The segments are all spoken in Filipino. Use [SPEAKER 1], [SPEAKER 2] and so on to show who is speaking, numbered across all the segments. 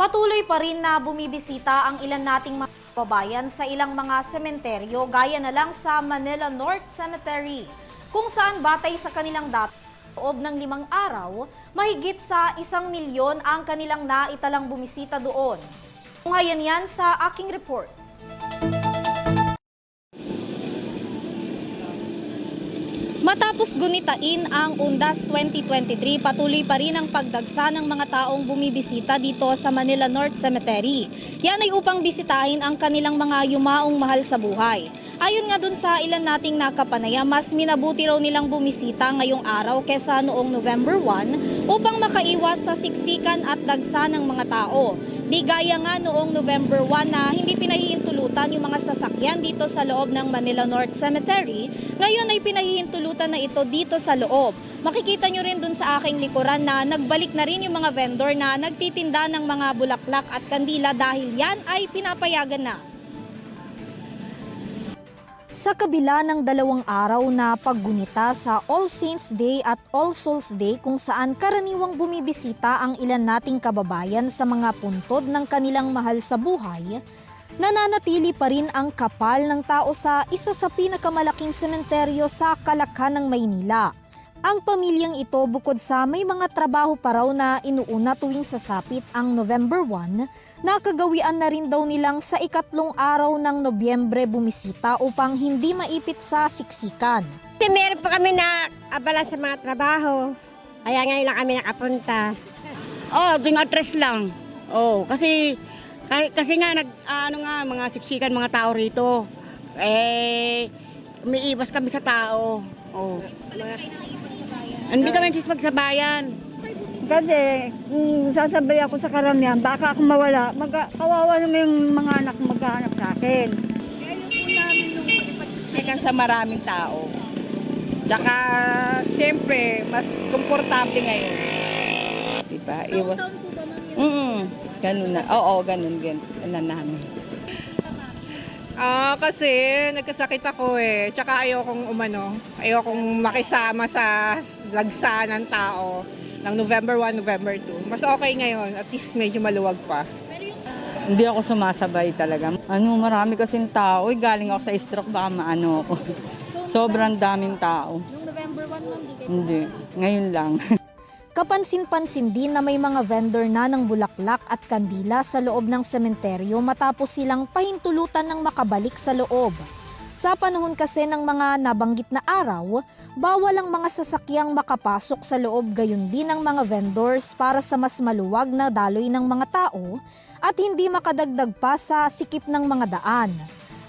[SPEAKER 1] Patuloy pa rin na bumibisita ang ilan nating mga kababayan sa ilang mga sementeryo gaya na lang sa Manila North Cemetery kung saan batay sa kanilang data loob ng limang araw, mahigit sa isang milyon ang kanilang naitalang bumisita doon. Tunghayan yan sa aking report. Matapos gunitain ang Undas 2023, patuloy pa rin ang pagdagsa ng mga taong bumibisita dito sa Manila North Cemetery. Yan ay upang bisitahin ang kanilang mga yumaong mahal sa buhay. Ayon nga dun sa ilan nating nakapanaya, mas minabuti raw nilang bumisita ngayong araw kesa noong November 1 upang makaiwas sa siksikan at dagsa ng mga tao. Di gaya nga noong November 1 na hindi pinahihintulutan yung mga sasakyan dito sa loob ng Manila North Cemetery, ngayon ay pinahihintulutan na ito dito sa loob. Makikita nyo rin dun sa aking likuran na nagbalik na rin yung mga vendor na nagtitinda ng mga bulaklak at kandila dahil yan ay pinapayagan na. Sa kabila ng dalawang araw na paggunita sa All Saints Day at All Souls Day kung saan karaniwang bumibisita ang ilan nating kababayan sa mga puntod ng kanilang mahal sa buhay, nananatili pa rin ang kapal ng tao sa isa sa pinakamalaking sementeryo sa Kalakan ng Maynila. Ang pamilyang ito bukod sa may mga trabaho pa raw na inuuna tuwing sasapit ang November 1, nakagawian na rin daw nilang sa ikatlong araw ng Nobyembre bumisita upang hindi maipit sa siksikan.
[SPEAKER 2] Meron pa kami na abala sa mga trabaho. Kaya ngayon lang kami nakapunta.
[SPEAKER 3] Oh, ting address lang. Oh, kasi kasi, kasi nga nag ano nga mga siksikan mga tao rito. Eh umiibas kami sa tao. Oh. Hindi kami magsabayan.
[SPEAKER 4] Kasi kung sasabay ako sa karamihan, baka ako mawala, mag kawawa naman yung mga anak maghahanap sa akin.
[SPEAKER 5] siksikan sa maraming tao. Tsaka, siyempre, mas komportable ngayon. Diba? Iwas. Mm ganun na. Oo, ganun, ganun na namin.
[SPEAKER 6] Ah, kasi nagkasakit ako eh. Tsaka ayokong umano, ayokong makisama sa lagsa ng tao ng November 1, November 2. Mas okay ngayon, at least medyo maluwag pa.
[SPEAKER 7] Hindi ako sumasabay talaga. Ano, marami kasing tao. Uy, galing ako sa stroke, baka maano ako. Sobrang daming tao.
[SPEAKER 1] Noong November 1, ma'am, di kayo
[SPEAKER 7] Hindi, ngayon lang.
[SPEAKER 1] Kapansin-pansin din na may mga vendor na ng bulaklak at kandila sa loob ng sementeryo matapos silang pahintulutan ng makabalik sa loob. Sa panahon kasi ng mga nabanggit na araw, bawal ang mga sasakyang makapasok sa loob gayon din ang mga vendors para sa mas maluwag na daloy ng mga tao at hindi makadagdag pa sa sikip ng mga daan.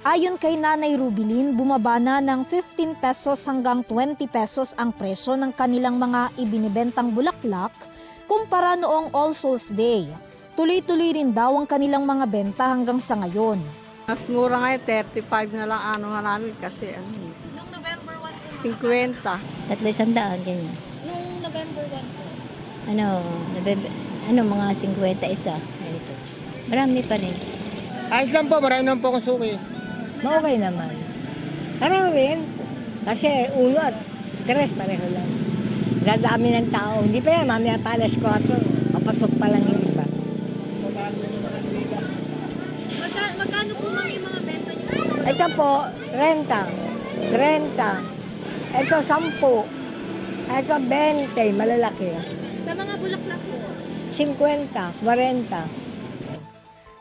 [SPEAKER 1] Ayon kay Nanay Rubilin, bumaba na ng 15 pesos hanggang 20 pesos ang presyo ng kanilang mga ibinibentang bulaklak kumpara noong All Souls Day. Tuloy-tuloy rin daw ang kanilang mga benta hanggang sa ngayon.
[SPEAKER 5] Mas mura ngayon, 35 na lang ano nga namin kasi ano.
[SPEAKER 1] Noong November
[SPEAKER 5] 50.
[SPEAKER 2] Tatlo isang daan, ganyan.
[SPEAKER 1] Noong November 1 po.
[SPEAKER 2] Ano, nabebe, ano mga 50 isa. Ito. Marami pa rin.
[SPEAKER 8] Ayos lang po, marami naman po akong suki.
[SPEAKER 4] Okay naman. Parang rin. Kasi ulo at tres pareho lang. Dadami ng tao. Hindi pa yan, mamaya pa alas 4. Papasok pa lang yung iba.
[SPEAKER 1] magkano po ma'am yung mga benta niyo?
[SPEAKER 4] Ito po, renta. Renta. Ito, 10. Ito, 20. Malalaki.
[SPEAKER 1] Sa mga bulaklak po.
[SPEAKER 4] 50, 40.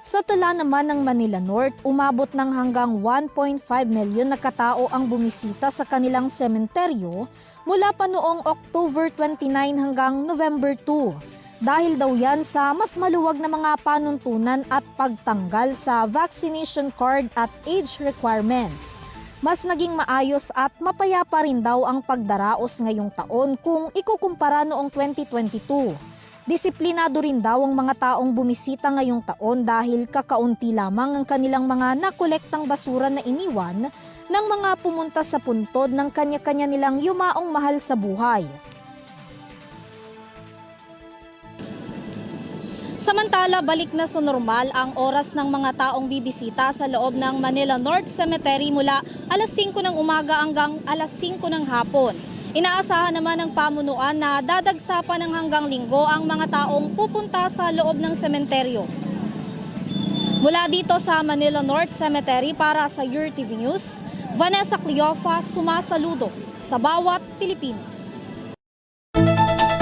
[SPEAKER 1] Sa tala naman ng Manila North, umabot ng hanggang 1.5 milyon na katao ang bumisita sa kanilang sementeryo mula pa noong October 29 hanggang November 2. Dahil daw yan sa mas maluwag na mga panuntunan at pagtanggal sa vaccination card at age requirements. Mas naging maayos at mapayapa rin daw ang pagdaraos ngayong taon kung ikukumpara noong 2022. Disiplinado rin daw ang mga taong bumisita ngayong taon dahil kakaunti lamang ang kanilang mga nakolektang basura na iniwan ng mga pumunta sa puntod ng kanya-kanya nilang yumaong mahal sa buhay. Samantala, balik na sa normal ang oras ng mga taong bibisita sa loob ng Manila North Cemetery mula alas 5 ng umaga hanggang alas 5 ng hapon. Inaasahan naman ng pamunuan na dadagsa pa ng hanggang linggo ang mga taong pupunta sa loob ng sementeryo. Mula dito sa Manila North Cemetery para sa Your TV News, Vanessa Cleofa sumasaludo sa bawat Pilipino.